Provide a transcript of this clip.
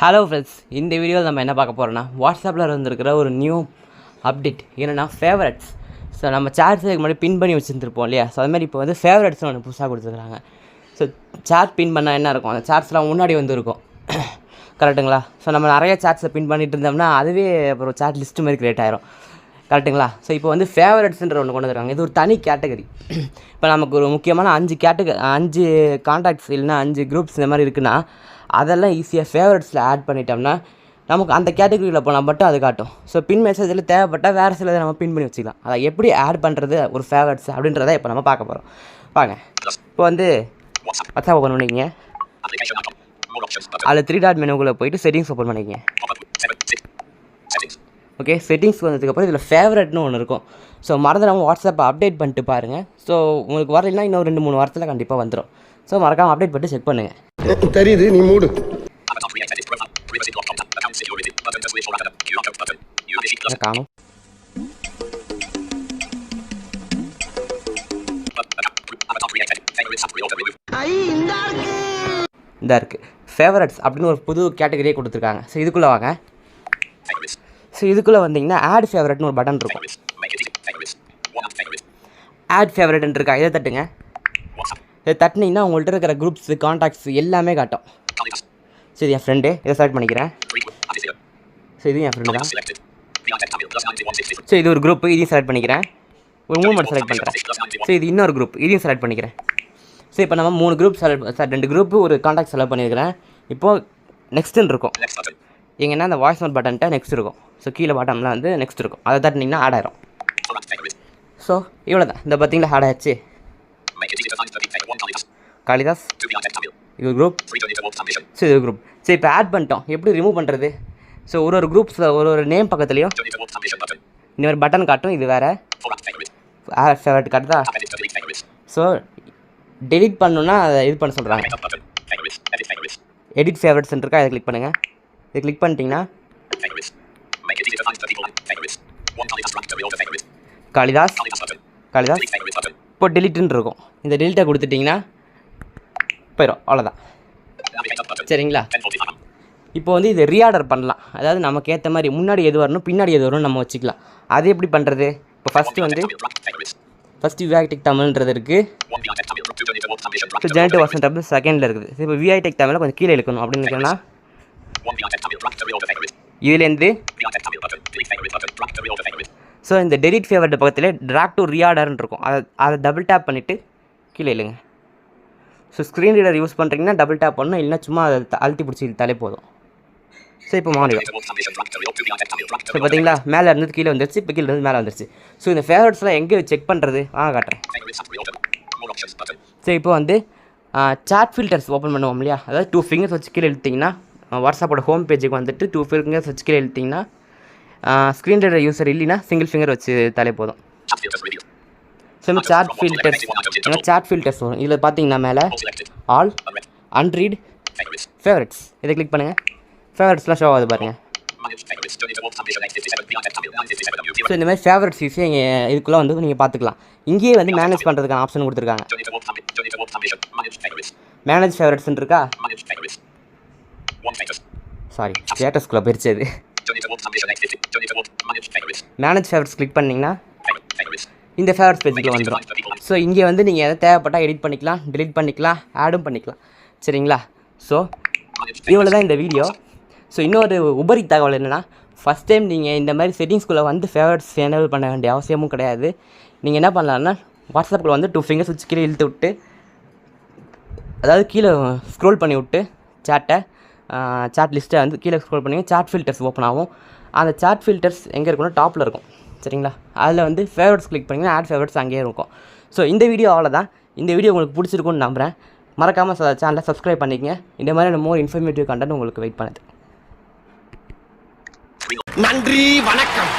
Hello friends இந்த வீடியோவில் நம்ம என்ன பார்க்க போகிறோன்னா வாட்ஸ்அப்பில் வந்திருக்கிற ஒரு நியூ அப்டேட் என்னென்னா ஃபேவரட்ஸ் ஸோ நம்ம சாட்ஸ் இதுக்கு முன்னாடி பின் பண்ணி வச்சுருந்துருப்போம் இல்லையா? ஸோ அதுமாதிரி இப்போ வந்து ஃபேவரட்ஸ்னு ஒன்று புதுசாக கொடுத்துருக்காங்க. ஸோ சாட் பின் பண்ணால் என்ன இருக்கும்? அந்த சாட்ஸ்லாம் முன்னாடி வந்து இருக்கும் கரெக்டுங்களா ஸோ நம்ம நிறைய சாட்ஸை பின் பண்ணிட்டு இருந்தோம்னா அதுவே அப்புறம் சாட் லிஸ்ட்டு மாதிரி கிரியேட் ஆயிரும். கரெக்டுங்களா ஸோ இப்போ வந்து ஃபேவரட்ஸ்ன்ற ஒன்று கொண்டு வந்துருக்காங்க. இது ஒரு தனி கேட்டகரி இப்போ நமக்கு ஒரு முக்கியமான அஞ்சு கேட்டகரி அஞ்சு காண்டாக்ட்ஸ் இல்லைன்னா அஞ்சு குரூப்ஸ் இந்த மாதிரி இருக்குன்னா அதெல்லாம் ஈஸியாக ஃபேவரட்ஸில் ஆட் பண்ணிட்டோம்னா நமக்கு அந்த கேட்டகரியில் போனால் மட்டும் அது காட்டும். ஸோ பின் மெசேஜில் தேவைப்பட்டால் வேறு சிலதை நம்ம பின் பண்ணி வச்சுக்கலாம். அதை எப்படி ஆட் பண்ணுறது ஒரு ஃபேவரட்ஸ் அப்படின்றத இப்போ நம்ம பார்க்க போகிறோம் வாங்க. இப்போ வந்து வாட்ஸ்அப் ஓப்பன் பண்ணிக்கிங்க. அதில் த்ரீ டாட் மெனுக்குள்ளே போயிட்டு செட்டிங்ஸ் ஓப்பன் பண்ணிக்கங்க. ஓகே செட்டிங்ஸ் வந்ததுக்கப்புறம் இதில் ஃபேவரட்னு ஒன்று இருக்கும். ஸோ மறந்துடாமல் வாட்ஸ்அப்பை அப்டேட் பண்ணிட்டு பாருங்கள் ஸோ உங்களுக்கு வரலைன்னா இன்னும் ரெண்டு மூணு வாரத்தில் கண்டிப்பாக வந்துடும் ஸோ மறக்காமல் அப்டேட் பண்ணிட்டு செக் பண்ணுங்கள் தெரியுது நீ மூடு. காணும். இந்த இருக்குது ஃபேவரட்ஸ் அப்படின்னு ஒரு புது கேட்டகரியே கொடுத்துருக்காங்க. ஸோ இதுக்குள்ளே வாங்க. ஸோ இதுக்குள்ளே வந்தீங்கன்னா ஆட் ஃபேவரட்னு ஒரு பட்டன் இருக்கும். ஆட் ஃபேவரட்னு இருக்கா? இதை தட்டுங்க. இதை தட்டினீங்கன்னா உங்கள்கிட்ட இருக்கிற குரூப்ஸ் காண்டாக்ட்ஸ் எல்லாமே காட்டும். சரி என் ஃப்ரெண்டு இதை செலக்ட் பண்ணிக்கிறேன். சரி இது ஸோ இதுவும் என் ஃப்ரெண்டு தான். Selected. PI Tech Tamil plus 9163. So இது ஒரு குரூப் இதையும் செலக்ட் பண்ணிக்கிறேன். ஒரு மூணு மட்டும் செலக்ட் பண்ணுறேன் ஸோ இது இன்னொரு குரூப் இதையும் செலக்ட் பண்ணிக்கிறேன். ஸோ இப்போ நம்ம மூணு குரூப் செலக்ட் சார் ரெண்டு குரூப் ஒரு காண்டாக்ட் செலக்ட் பண்ணியிருக்கிறேன். இப்போது நெக்ஸ்ட்டுன்னு இருக்கும். எங்கன்னா அந்த வாய்ஸ் நோட் பட்டன்ட்ட நெக்ஸ்ட் இருக்கும். ஸோ கீழே பாட்டமில் வந்து நெக்ஸ்ட் இருக்கும். அதை தட்டினீங்கன்னா ஆட் ஆயிரும். ஸோ இவ்வளோ தான் இந்த பார்த்தீங்களா? ஆட் ஆயிடுச்சு. காளிதாஸ் இது குரூப் சரி ஸோ இது குரூப் சரி இப்போ ஆட் பண்ணிட்டோம். எப்படி ரிமூவ் பண்ணுறது ஸோ ஒரு ஒரு குரூப்ஸில் ஒரு ஒரு நேம் பக்கத்துலேயும் இந்த மாதிரி பட்டன் காட்டும். இது வேறு. ஃபேவரட் காட்டுதா? ஸோ டெலிட் பண்ணணுன்னா அதை இது பண்ண சொல்கிறாங்க எடிட் ஃபேவரட்ஸ் இருக்கா? இதை கிளிக் பண்ணுங்கள் இது கிளிக் பண்ணிட்டீங்கன்னா. காளிதாஸ். காளிதாஸ். இப்போ டெலிட்டுன்னு இருக்கும். இந்த டெலிட்டை கொடுத்துட்டிங்கன்னா போயிடும் அவ்வளோதான். சரிங்களா? 1040 icon. இப்போ வந்து இதை ரீஆர்டர் பண்ணலாம். அதாவது நமக்கு ஏற்ற மாதிரி முன்னாடி எது வரணும் பின்னாடி எது வரணும் நம்ம வச்சுக்கலாம். அது எப்படி பண்ணுறது இப்போ ஃபஸ்ட்டு வந்து. ஃபஸ்ட்டு விஐடெக் தமிழ்ன்றது இருக்குது ஜெனரேட்டிவ் வாசன் டபுள் செகண்டில் இருக்குது. இப்போ விஐடெக் தமிழில் கொஞ்சம் கீழே இழுக்கணும். அப்படின்னு நினைக்கிறேன்னா இதுலேருந்து ஸோ இந்த டெலிட் ஃபேவரட் பக்கத்தில் ட்ராக் டு ரீஆர்டர்னு இருக்கும். அதை அதை டபுள் டேப் பண்ணிவிட்டு கீழே இழுங்க. ஸோ ஸ்க்ரீன் ரீடர் யூஸ் பண்ணுறீங்கன்னா டபுள் டேப் பண்ணணும். இல்லைன்னா சும்மா அதை அழுத்தி பிடிச்சி இழுத்தாலே போதும். ஸோ இப்போ மாறிடும் ஸோ பார்த்தீங்களா? மேலே இருந்தது கீழே வந்துருச்சு. இப்போ கீழே இருந்து மேலே வந்துருச்சு. ஸோ இந்த ஃபேவரட்ஸ்லாம் எங்கே செக் பண்ணுறது ஆ காட்டுறேன். ஸோ இப்போ வந்து சாட் ஃபில்டர்ஸ் ஓப்பன் பண்ணுவோம் இல்லையா? அதாவது டூ ஃபிங்கர்ஸ் வச்சு கீழே இழுத்திங்கன்னா வாட்ஸ்அப்போட ஹோம் பேஜுக்கு வந்துட்டு டூ ஃபிங்கர்ஸ் வச்சு கீழே எழுத்திங்கன்னா ஸ்க்ரீன் ரீடர் யூசர் இல்லைன்னா சிங்கிள் ஃபிங்கர் வச்சு தலை போதும். சும்மா ஸோ சாட் ஃபில்டர்ஸ் ஏன்னா சாட் ஃபில்டர்ஸ் வரும். இதில் பார்த்தீங்கன்னா மேலே ஆல் அன்ரீட் ஃபேவரட்ஸ் இதை கிளிக் பண்ணுங்கள் ஃபேவரட்ஸ்லாம் ஷோ ஆகுது பாருங்கள் ஸோ இந்த மாதிரி ஃபேவரட்ஸ் ஈஸியாக இங்கே இதுக்குள்ளே வந்து நீங்கள் பார்த்துக்கலாம் இங்கேயே வந்து மேனேஜ் பண்ணுறதுக்கான ஆப்ஷன் கொடுத்துருக்காங்க. மேனேஜ் ஃபேவரட்ஸ்ன்னு இருக்கா? சாரி ஸ்டேட்டஸ்குள்ளே போயிருச்சு அது. மேனேஜ் ஃபேவரட்ஸ் கிளிக் பண்ணிங்கன்னா இந்த ஃபேவரட்ஸ் பேஜுக்கு வந்துடும் ஸோ இங்கே வந்து நீங்கள் எதை தேவைப்பட்டால் எடிட் பண்ணிக்கலாம் டிலீட் பண்ணிக்கலாம் ஆடும் பண்ணிக்கலாம். சரிங்களா? ஸோ இவ்வளோ தான் இந்த வீடியோ ஸோ இன்னொரு உபரி தகவல் என்னென்னா ஃபஸ்ட் டைம் நீங்கள் இந்த மாதிரி செட்டிங்ஸ்குள்ளே வந்து ஃபேவரட்ஸ் எனேபிள் பண்ண வேண்டிய அவசியமும் கிடையாது. நீங்கள் என்ன பண்ணலாம்னா வாட்ஸ்அப்பில் வந்து டூ ஃபிங்கர்ஸ் வச்சு கீழே இழுத்து விட்டு அதாவது கீழே ஸ்க்ரோல் பண்ணி விட்டு சேட்டை சாட் லிஸ்ட்டை வந்து கீழே ஸ்க்ரோல் பண்ணி சாட் ஃபில்டர்ஸ் ஓப்பன் ஆகும். அந்த சாட் ஃபில்டர்ஸ் எங்கே இருக்குன்னா டாப்பில் இருக்கும். சரிங்களா? அதில் வந்து ஃபேவரட்ஸ் கிளிக் பண்ணிங்கன்னா ஆட் ஃபேவரட்ஸ் அங்கேயே இருக்கும். ஸோ இந்த வீடியோ அவ்வளோதான் இந்த வீடியோ உங்களுக்கு பிடிச்சிருக்கும்னு நம்புகிறேன் மறக்காமல் சேனலை சப்ஸ்கிரைப் பண்ணிக்கங்க. இந்த மாதிரி மோர் இன்ஃபர்மேட்டிவ் கண்டென்ட் உங்களுக்கு வெயிட் பண்ணுது. நன்றி வணக்கம்.